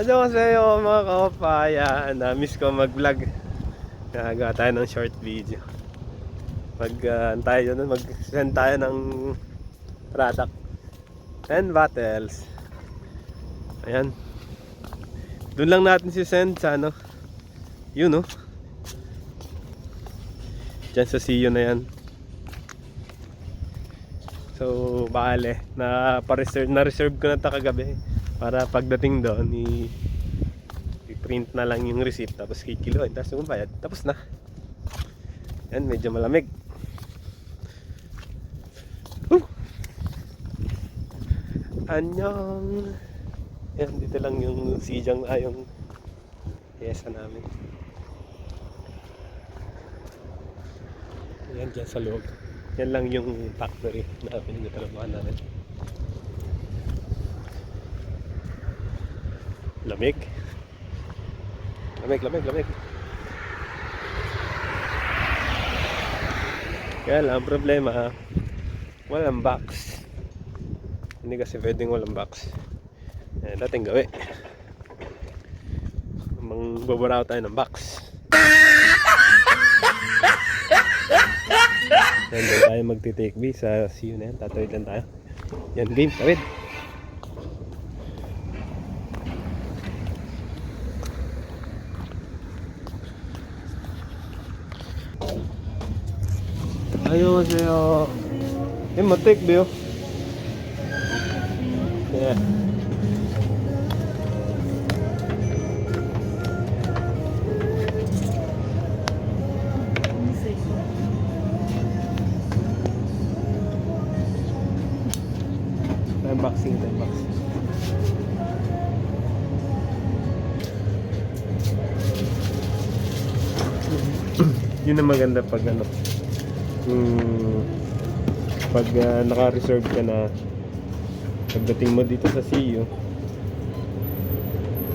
Annyeonghaseyo mga kapaya. Na-miss ko mag-vlog. Nagawa tayo ng short video. Mag, uh, tayo nun, mag-send tayo ng product. 10 bottles. Ayan. Doon lang natin si send sa ano. Yun oh. Diyan sa CEO na yan. So, bale, na pa-reserve, na-reserve ko na ito kagabi para pagdating doon i i-print na lang yung receipt tapos kikiluin tapos yung bayad tapos na. Yan medyo malamig. Whew! anyong! Yan dito lang yung sijang ah yung pyesa namin. Yan dyan sa loob. Yan lang yung factory na pinagtatrabahan namin Lamig. Lamig, lamig, lamig. Kaya lang, ang problema, walang box. Hindi kasi pwedeng walang box. Eh, dating gawi. Mang babaraw tayo ng box. Yan, doon tayo magti-take B sa CU na yan. Tatawid lang tayo. Yan, game, tawid. 안녕하세요. Em một tích biểu. Yeah. Unboxing, unboxing. Yun ang maganda pag ano, Hmm, pag ah, naka-reserve ka na pagdating mo dito sa CU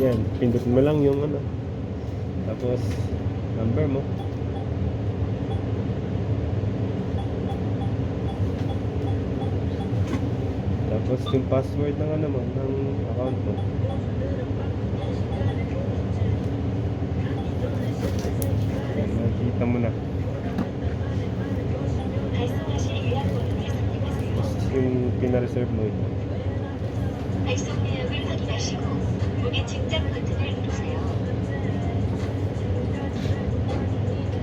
yan, pindutin mo lang yung ano tapos number mo. Tapos yung password ng ano mo ng account mo yung pina-reserve mo ito 발송 내역을 확인하시고 고객 직접 버튼을 누르세요.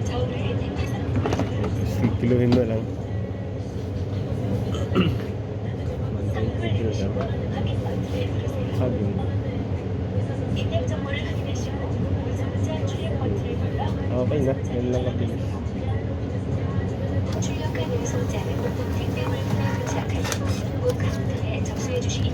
저울을 택해서 Tapos kiluhin mo lang 120 kilo lang 확인 버튼을 누르세요. sabi mo 입력 정보를 확인하시고 우선자 출력 버튼을 눌러 okay na yan lang kabilis 출력한 요소자는 택배물품에 도착하시고 꼭 강도에 접수해 주시기 바랍니다.